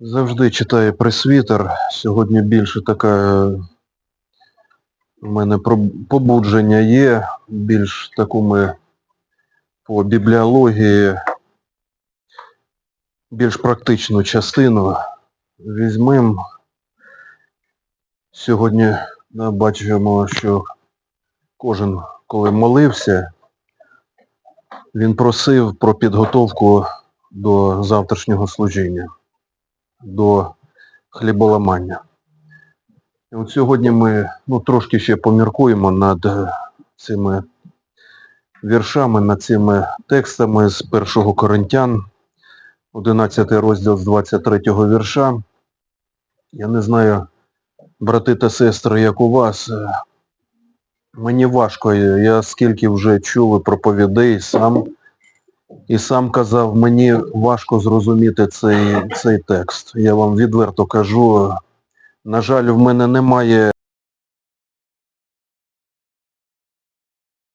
Завжди читаю пресвітер. Сьогодні більше така е, в мене побудження є, більш таку ми по бібліології, більш практичну частину візьмемо. Сьогодні да, бачимо, що кожен, коли молився, він просив про підготовку до завтрашнього служіння, до хліболамання. От сьогодні ми ну, трошки ще поміркуємо над е, цими віршами, над цими текстами з 1 Коринтян, 11 розділ з 23 вірша. Я не знаю, брати та сестри, як у вас. е, Мені важко, я скільки вже чув проповідей сам, і сам казав, мені важко зрозуміти цей, цей текст. Я вам відверто кажу, на жаль, в мене немає